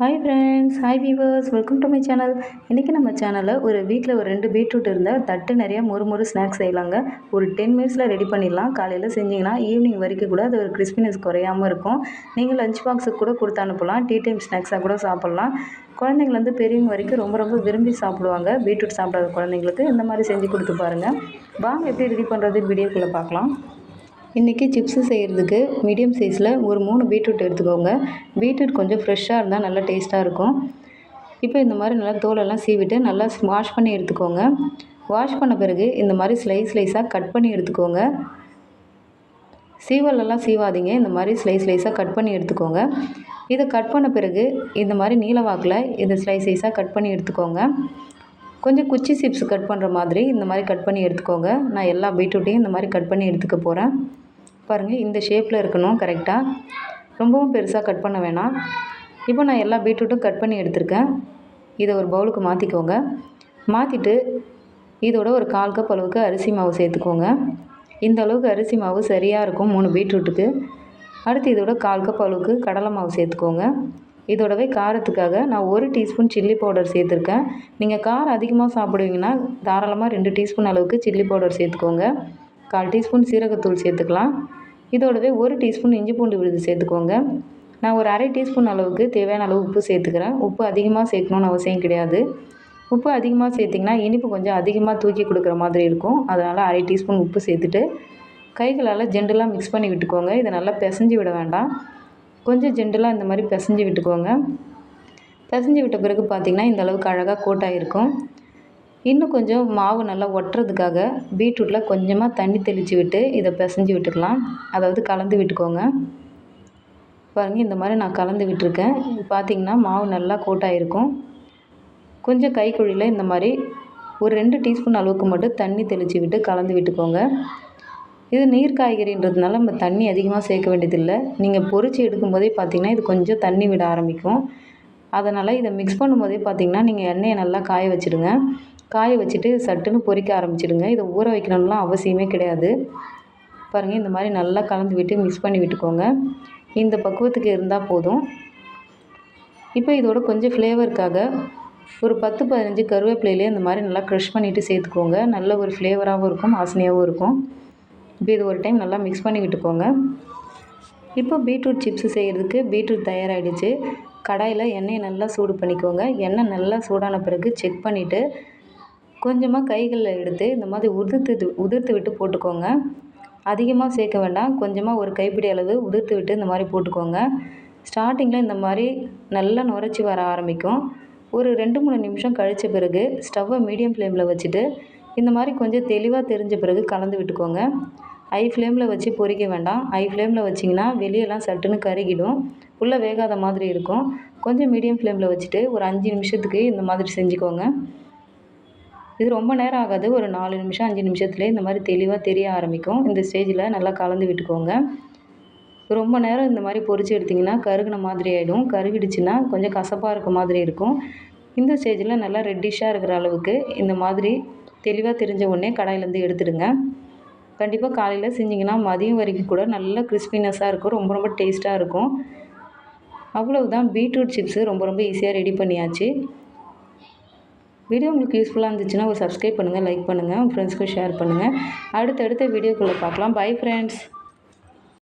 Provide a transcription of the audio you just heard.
Hi friends hi viewers welcome to my channel இன்றைக்கி நம்ம சேனலில் ஒரு வீட்டில் ஒரு ரெண்டு பீட்ரூட் இருந்தால் தட்டு நிறையா மொறு மொறு ஸ்நாக்ஸ் செய்யலாங்க. ஒரு டென் மினிட்ஸில் ரெடி பண்ணிடலாம். காலையில் செஞ்சிங்கன்னா ஈவினிங் வரைக்கும் கூட அது ஒரு கிறிஸ்பினஸ் குறையாமல் இருக்கும். நீங்கள் லஞ்ச் பாக்ஸுக்கு கூட கொடுத்து அனுப்பலாம். டீ டைம் ஸ்நாக்ஸாக கூட சாப்பிட்லாம். குழந்தைங்கலேருந்து பெரியவங்க வரைக்கும் ரொம்ப ரொம்ப விரும்பி சாப்பிடுவாங்க. பீட்ரூட் சாப்பிடாத குழந்தைங்களுக்கு இந்த மாதிரி செஞ்சு கொடுத்து பாருங்கள் வாங்க எப்படி ரெடி பண்ணுறது வீடியோக்குள்ளே பார்க்கலாம். இன்றைக்கி சிப்ஸு செய்கிறதுக்கு மீடியம் சைஸில் ஒரு மூணு பீட்ரூட் எடுத்துக்கோங்க. பீட்ரூட் கொஞ்சம் ஃப்ரெஷ்ஷாக இருந்தால் நல்லா டேஸ்ட்டாக இருக்கும். இப்போ இந்த மாதிரி நல்லா தோலெல்லாம் சீவிட்டு நல்லா வாஷ் பண்ணி எடுத்துக்கோங்க. வாஷ் பண்ண பிறகு இந்த மாதிரி ஸ்லைஸ் ஸ்லைஸாக கட் பண்ணி எடுத்துக்கோங்க. சீவலெல்லாம் சீவாதீங்க. இந்த மாதிரி ஸ்லைஸ் ஸ்லைஸாக கட் பண்ணி எடுத்துக்கோங்க. இதை கட் பண்ண பிறகு இந்த மாதிரி நீல வாக்கில் இதை ஸ்லைஸ் ஸ்லைஸாக கட் பண்ணி எடுத்துக்கோங்க. கொஞ்சம் குச்சி சிப்ஸ் கட் பண்ணுற மாதிரி இந்த மாதிரி கட் பண்ணி எடுத்துக்கோங்க. நான் எல்லா பீட்ரூட்டையும் இந்த மாதிரி கட் பண்ணி எடுத்துக்க போகிறேன் பாருங்கள் இந்த ஷேப்பில் இருக்கணும் கரெக்டாக ரொம்பவும் பெருசாக கட் பண்ண வேணாம். இப்போ நான் எல்லா பீட்ரூட்டும் கட் பண்ணி எடுத்திருக்கேன். இதை ஒரு பவுலுக்கு மாற்றிக்கோங்க மாற்றிட்டு இதோட ஒரு கால் கப் அளவுக்கு அரிசி மாவு சேர்த்துக்கோங்க. இந்த அளவுக்கு அரிசி மாவு சரியாக இருக்கும் மூணு பீட்ரூட்டுக்கு. அடுத்து இதோட கால் கப் அளவுக்கு கடலை மாவு சேர்த்துக்கோங்க. இதோடவே காரத்துக்காக நான் ஒரு டீஸ்பூன் சில்லி பவுடர் சேர்த்துருக்கேன். நீங்கள் காரம் அதிகமாக சாப்பிடுவீங்கன்னா தாராளமாக ரெண்டு டீஸ்பூன் அளவுக்கு சில்லி பவுடர் சேர்த்துக்கோங்க. கால் டீஸ்பூன் சீரகத்தூள் சேர்த்துக்கலாம். இதோடவே ஒரு டீஸ்பூன் இஞ்சி பூண்டு விழுது சேர்த்துக்கோங்க. நான் ஒரு அரை டீஸ்பூன் அளவுக்கு தேவையான அளவு உப்பு சேர்த்துக்கிறேன். உப்பு அதிகமாக சேர்க்கணுன்னு அவசியம் கிடையாது. உப்பு அதிகமாக சேர்த்திங்கன்னா இனிப்பு கொஞ்சம் அதிகமாக தூக்கி கொடுக்குற மாதிரி இருக்கும். அதனால் அரை டீஸ்பூன் உப்பு சேர்த்துட்டு கைகளால் ஜெண்டலாக மிக்ஸ் பண்ணி விட்டுக்கோங்க. இதை நல்லா பிசைஞ்சு விட வேண்டாம். கொஞ்சம் ஜென்டலாக இந்த மாதிரி பிசைஞ்சு விட்டுக்கோங்க. பிசைஞ்சு விட்ட பிறகு பார்த்திங்கன்னா இந்த அளவுக்கு அழகாக கோட்டாக இருக்கும் இன்னும் கொஞ்சம் மாவு நல்லா ஒட்டுறதுக்காக பீட்ரூட்டில் கொஞ்சமாக தண்ணி தெளித்து விட்டு இதை பிசைஞ்சு விட்டுக்கலாம். அதாவது கலந்து விட்டுக்கோங்க. பாருங்கள் இந்த மாதிரி நான் கலந்து விட்டுருக்கேன். பார்த்திங்கன்னா மாவு நல்லா கோட்டாயிருக்கும் கொஞ்சம் கைக்குழியில் இந்த மாதிரி ஒரு ரெண்டு டீஸ்பூன் அளவுக்கு மட்டும் தண்ணி தெளித்து விட்டு கலந்து விட்டுக்கோங்க. இது நீர் காய்கறின்றதுனால நம்ம தண்ணி அதிகமாக சேர்க்க வேண்டியதில்லை. நீங்கள் பொறிச்சு எடுக்கும்போதே பார்த்திங்கன்னா இது கொஞ்சம் தண்ணி விட ஆரம்பிக்கும். அதனால் இதை மிக்ஸ் பண்ணும்போதே பார்த்திங்கன்னா நீங்கள் எண்ணெயை நல்லா காய வச்சுடுங்க. காய வச்சுட்டு சட்டுன்னு பொரிக்க ஆரம்பிச்சிடுங்க. இதை ஊற வைக்கணும்லாம் அவசியமே கிடையாது. பாருங்கள் இந்த மாதிரி நல்லா கலந்து விட்டு மிக்ஸ் பண்ணி விட்டுக்கோங்க. இந்த பக்குவத்துக்கு இருந்தால் போதும். இப்போ இதோட கொஞ்சம் ஃப்ளேவருக்காக ஒரு பத்து பதினஞ்சு கருவேப்பிலையிலே இந்த மாதிரி நல்லா க்ரஷ் பண்ணிவிட்டு சேர்த்துக்கோங்க. நல்ல ஒரு ஃப்ளேவராகவும் இருக்கும் வாசனையாகவும் இருக்கும். இப்போ இது ஒரு டைம் நல்லா மிக்ஸ் பண்ணி விட்டுக்கோங்க இப்போ பீட்ரூட் சிப்ஸ் செய்கிறதுக்கு பீட்ரூட் தயாராகிடுச்சு கடாயில் எண்ணெயை நல்லா சூடு பண்ணிக்கோங்க. எண்ணெய் நல்லா சூடான பிறகு செக் பண்ணிவிட்டு கொஞ்சமாக கைகளில் எடுத்து இந்த மாதிரி உதிர்த்து உதிர்த்து விட்டு போட்டுக்கோங்க. அதிகமாக சேர்க்க வேண்டாம். கொஞ்சமாக ஒரு கைப்பிடி அளவு உதிர்த்து விட்டு இந்த மாதிரி போட்டுக்கோங்க. ஸ்டார்டிங்கில் இந்த மாதிரி நல்லா நுரைச்சி வர ஆரம்பிக்கும். ஒரு ரெண்டு மூணு நிமிஷம் கழித்த பிறகு ஸ்டவ்வை மீடியம் ஃப்ளேமில் வச்சுட்டு இந்த மாதிரி கொஞ்சம் தெளிவாக தெரிஞ்ச பிறகு கலந்து விட்டுக்கோங்க. ஹை ஃப்ளேமில் வச்சு பொரிக்க வேண்டாம். ஹை ஃப்ளேமில் வச்சிங்கன்னா வெளியெல்லாம் சட்டுன்னு கருகிடும். உள்ளே வேகாத மாதிரி இருக்கும். கொஞ்சம் மீடியம் ஃப்ளேமில் வச்சுட்டு ஒரு அஞ்சு நிமிஷத்துக்கு இந்த மாதிரி செஞ்சுக்கோங்க. இது ரொம்ப நேரம் ஆகாது. ஒரு நாலு நிமிஷம் அஞ்சு நிமிஷத்துலேயே இந்த மாதிரி தெளிவாக தெரிய ஆரம்பிக்கும். இந்த ஸ்டேஜில் நல்லா கலந்து விட்டுக்கோங்க. ரொம்ப நேரம் இந்த மாதிரி பொரித்து எடுத்திங்கன்னா கருகின மாதிரி ஆகிடும் கருகிடுச்சுன்னா கொஞ்சம் கசப்பாக இருக்க மாதிரி இருக்கும். இந்த ஸ்டேஜில் நல்லா ரெட்டிஷாக இருக்கிற அளவுக்கு இந்த மாதிரி தெளிவாக தெரிஞ்ச உடனே கடாயிலேருந்து எடுத்துடுங்க. கண்டிப்பாக காலையில் செஞ்சிங்கன்னா மதியம் வரைக்கும் கூட நல்ல கிறிஸ்பினஸ்ஸாக இருக்கும். ரொம்ப ரொம்ப டேஸ்ட்டாக இருக்கும். அவ்வளவுதான். பீட்ரூட் சிப்ஸு ரொம்ப ரொம்ப ஈஸியாக ரெடி பண்ணியாச்சு. வீடியோ உங்களுக்கு யூஸ்ஃபுல்லாக இருந்துச்சுன்னா ஒரு சப்ஸ்கிரைப் பண்ணுங்கள் லைக் பண்ணுங்கள் உங்கள் ஃப்ரெண்ட்ஸ்க்கு ஷேர் பண்ணுங்கள் அடுத்தடுத்த வீடியோக்குள்ளே பார்க்கலாம். Bye friends